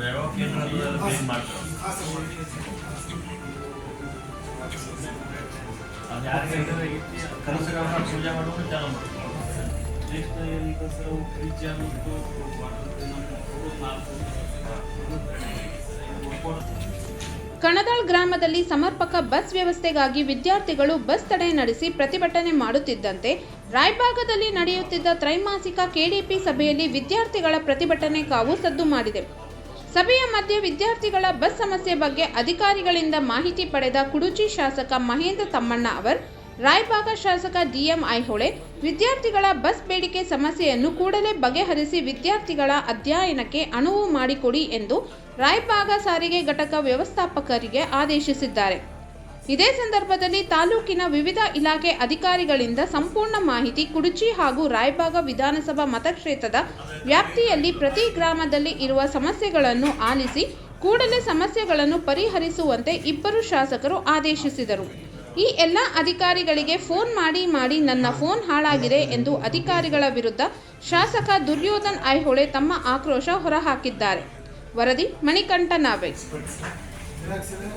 Next Kanadal ಗ್ರಾಮದಲ್ಲಿ ಸಮರ್ಪಕ bus ವ್ಯವಸ್ಥೆಗಾಗಿ ವಿದ್ಯಾರ್ಥಿಗಳು ಬಸ್ ತಡೆ ನಡೆಸಿ ಪ್ರತಿಭಟನೆ ಮಾಡುತ್ತಿದ್ದಂತೆ ರಾಯ್ಭಾಗದಲ್ಲಿ ನಡೆಯುತ್ತಿದ್ದ ತ್ರೈಮಾಸಿಕ ಕೆಡಿಪಿ ಸಭೆಯಲ್ಲಿ ವಿದ್ಯಾರ್ಥಿಗಳ ಪ್ರತಿಭಟನೆ ಕಾವು ಸದ್ದು ಮಾಡಿದೆ. ಸಭೆಯ ಮಧ್ಯೆ ವಿದ್ಯಾರ್ಥಿಗಳ ಬಸ್ ಸಮಸ್ಯೆ ಬಗ್ಗೆ ಅಧಿಕಾರಿಗಳಿಂದ ಮಾಹಿತಿ ಪಡೆದ ಕುಡುಚಿ ಶಾಸಕ ಮಹೇಂದ್ರ ತಮ್ಮಣ್ಣ ಅವರ್, ರಾಯಭಾಗ ಶಾಸಕ ಡಿಎಂ ಐಹೊಳೆ, ವಿದ್ಯಾರ್ಥಿಗಳ ಬಸ್ ಬೇಡಿಕೆ ಸಮಸ್ಯೆಯನ್ನು ಕೂಡಲೇ ಬಗೆಹರಿಸಿ ವಿದ್ಯಾರ್ಥಿಗಳ ಅಧ್ಯಯನಕ್ಕೆ ಅನುವು ಮಾಡಿಕೊಡಿ ಎಂದು ರಾಯಭಾಗ ಸಾರಿಗೆ ಘಟಕ ವ್ಯವಸ್ಥಾಪಕರಿಗೆ ಆದೇಶಿಸಿದ್ದಾರೆ. ಇದೇ ಸಂದರ್ಭದಲ್ಲಿ ತಾಲೂಕಿನ ವಿವಿಧ ಇಲಾಖೆ ಅಧಿಕಾರಿಗಳಿಂದ ಸಂಪೂರ್ಣ ಮಾಹಿತಿ ಕುಡುಚಿ ಹಾಗೂ ರಾಯಭಾಗ ವಿಧಾನಸಭಾ ಮತಕ್ಷೇತ್ರದ ವ್ಯಾಪ್ತಿಯಲ್ಲಿ ಪ್ರತಿ ಗ್ರಾಮದಲ್ಲಿ ಇರುವ ಸಮಸ್ಯೆಗಳನ್ನು ಆಲಿಸಿ ಕೂಡಲೇ ಸಮಸ್ಯೆಗಳನ್ನು ಪರಿಹರಿಸುವಂತೆ ಇಬ್ಬರು ಶಾಸಕರು ಆದೇಶಿಸಿದರು. ಈ ಎಲ್ಲ ಅಧಿಕಾರಿಗಳಿಗೆ ಫೋನ್ ಮಾಡಿ ಮಾಡಿ ನನ್ನ ಫೋನ್ ಹಾಳಾಗಿದೆ ಎಂದು ಅಧಿಕಾರಿಗಳ ವಿರುದ್ಧ ಶಾಸಕ ದುರ್ಯೋಧನ್ ಐಹೊಳೆ ತಮ್ಮ ಆಕ್ರೋಶ ಹೊರಹಾಕಿದ್ದಾರೆ. ವರದಿ ಮಣಿಕಂಠ ನಾವೆ Grazie a lei,